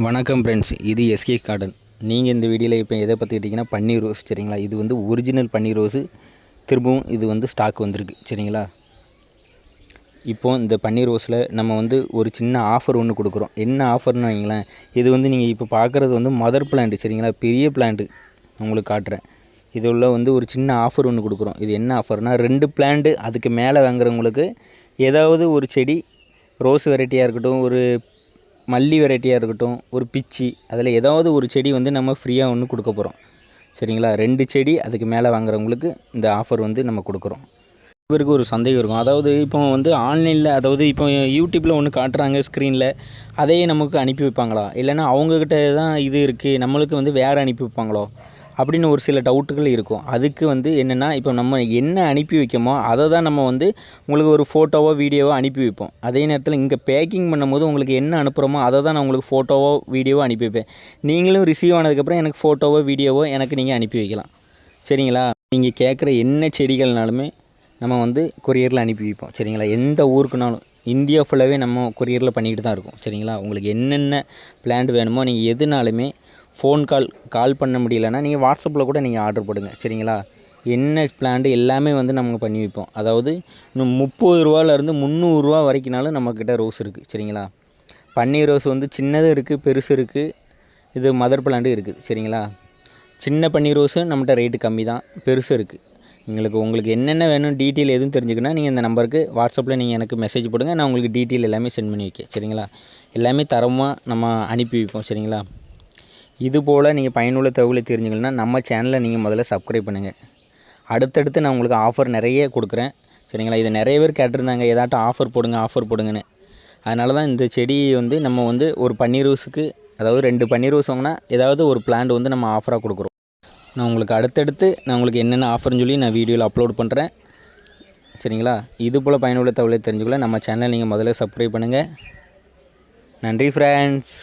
வணக்கம் ஃப்ரெண்ட்ஸ் இது SK garden நீங்கள் இந்த வீடியோவில் இப்போ எதை பார்த்துக்கிட்டிங்கன்னா பன்னீர் ரோஸ் சரிங்களா? இது வந்து ஒரிஜினல் பன்னீர் ரோஸு. திரும்பவும் இது வந்து ஸ்டாக் வந்திருக்கு சரிங்களா? இப்போ இந்த பன்னீர் ரோஸில் நம்ம வந்து ஒரு சின்ன ஆஃபர் ஒன்று கொடுக்குறோம். என்ன ஆஃபர்னு வைங்களேன் இது வந்து நீங்கள் இப்போ பார்க்குறது வந்து மதர் பிளான்ட் சரிங்களா? பெரிய பிளான்ட்டு உங்களுக்கு காட்டுறேன். இது உள்ள வந்து ஒரு சின்ன ஆஃபர் ஒன்று கொடுக்குறோம். இது என்ன ஆஃபர்னால் ரெண்டு பிளான்ட்டு அதுக்கு மேலே வாங்குறவங்களுக்கு ஏதாவது ஒரு செடி ரோஸ் வெரைட்டியாக இருக்கட்டும் ஒரு மல்லி வெரைட்டியாக இருக்கட்டும் ஒரு பிச்சி அதில் ஏதாவது ஒரு செடி வந்து நம்ம ஃப்ரீயாக ஒன்று கொடுக்க போகிறோம் சரிங்களா? ரெண்டு செடி அதுக்கு மேலே வாங்குறவங்களுக்கு இந்த ஆஃபர் வந்து நம்ம கொடுக்குறோம். இவருக்கு ஒரு சந்தேகம் இருக்கும். அதாவது இப்போ வந்து ஆன்லைனில் அதாவது இப்போ யூடியூப்பில் ஒன்று காட்டுறாங்க ஸ்க்ரீனில் அதையே நமக்கு அனுப்பி வைப்பாங்களா? இல்லைன்னா அவங்கக்கிட்ட தான் இது இருக்குது நம்மளுக்கு வந்து வேறு அனுப்பி வைப்பாங்களோ? அப்படின்னு ஒரு சில டவுட்டுகள் இருக்கும். அதுக்கு வந்து என்னென்னா இப்போ நம்ம என்ன அனுப்பி வைக்கமோ அதை தான் நம்ம வந்து உங்களுக்கு ஒரு ஃபோட்டோவோ வீடியோவோ அனுப்பி வைப்போம். அதே நேரத்தில் இங்கே பேக்கிங் பண்ணும்போது உங்களுக்கு என்ன அனுப்புகிறோமோ அதை தான் நான் உங்களுக்கு ஃபோட்டோவோ வீடியோவோ அனுப்பி வைப்பேன். நீங்களும் ரிசீவ் ஆனதுக்கப்புறம் எனக்கு ஃபோட்டோவோ வீடியோவோ எனக்கு நீங்கள் அனுப்பி வைக்கலாம். சரிங்களா? நீங்கள் கேட்குற என்ன செடிகள்னாலுமே நம்ம வந்து கொரியரில் அனுப்பி வைப்போம். சரிங்களா? எந்த ஊருக்குனாலும். இந்தியா ஃபுல்லாகவே நம்ம கொரியரில் பண்ணிக்கிட்டு தான் இருக்கோம். சரிங்களா? உங்களுக்கு என்னென்ன பிளான்ட் வேணுமோ நீங்கள் எதுனாலுமே ஃபோன் கால் கால் பண்ண முடியலன்னா நீங்கள் வாட்ஸ்அப்பில் கூட நீங்கள் ஆர்டர் போடுங்க. சரிங்களா? என்ன பிளான்ட்டு எல்லாமே வந்து நமக்கு பண்ணி வைப்போம். அதாவது இன்னும் முப்பது ரூபாலேருந்து முந்நூறுரூவா வரைக்கும்னாலும் நம்மக்கிட்ட ரோஸ் இருக்குது சரிங்களா? பன்னீர் ரோஸ் வந்து சின்னதும் இருக்குது பெருசு இருக்குது இது மதர் பிளான்ட்டும் இருக்குது சரிங்களா? சின்ன பன்னீர் ரோஸும் நம்மகிட்ட ரேட்டு கம்மி தான். பெருசு இருக்குது எங்களுக்கு உங்களுக்கு என்னென்ன வேணும் டீட்டெயில் எதுவும் தெரிஞ்சுக்கணும்னா நீங்கள் இந்த நம்பருக்கு வாட்ஸ்அப்பில் நீங்கள் எனக்கு மெசேஜ் போடுங்க. நான் உங்களுக்கு டீட்டெயில் எல்லாமே சென்ட் பண்ணி வைக்கேன் சரிங்களா? எல்லாமே தரமாக நம்ம அனுப்பி வைப்போம். சரிங்களா? இது போல் நீங்கள் பயனுள்ள தகவலை தெரிஞ்சுக்கணுன்னா நம்ம சேனலை நீங்கள் முதல்ல சப்ஸ்கிரைப் பண்ணுங்கள் அடுத்தடுத்து நான் உங்களுக்கு ஆஃபர் நிறைய கொடுக்குறேன். சரிங்களா? இது நிறைய பேர் கேட்டிருந்தாங்க ஏதாட்டும் ஆஃபர் போடுங்க ஆஃபர் போடுங்கன்னு. அதனால தான் இந்த செடி வந்து நம்ம வந்து ஒரு பன்னீர் ரோஸுக்கு அதாவது ரெண்டு பன்னீர் ரோஸ் வாங்கினா ஏதாவது ஒரு பிளான்ட் வந்து நம்ம ஆஃபராக கொடுக்குறோம். நான் உங்களுக்கு அடுத்தடுத்து நான் உங்களுக்கு என்னென்ன ஆஃபர்னு சொல்லி நான் வீடியோவில் அப்லோட் பண்ணுறேன் சரிங்களா? இது போல் பயனுள்ள தகவலை தெரிஞ்சுக்கல நம்ம சேனலை நீங்கள் முதல்ல சப்ஸ்கிரைப் பண்ணுங்கள் நன்றி ஃப்ரெண்ட்ஸ்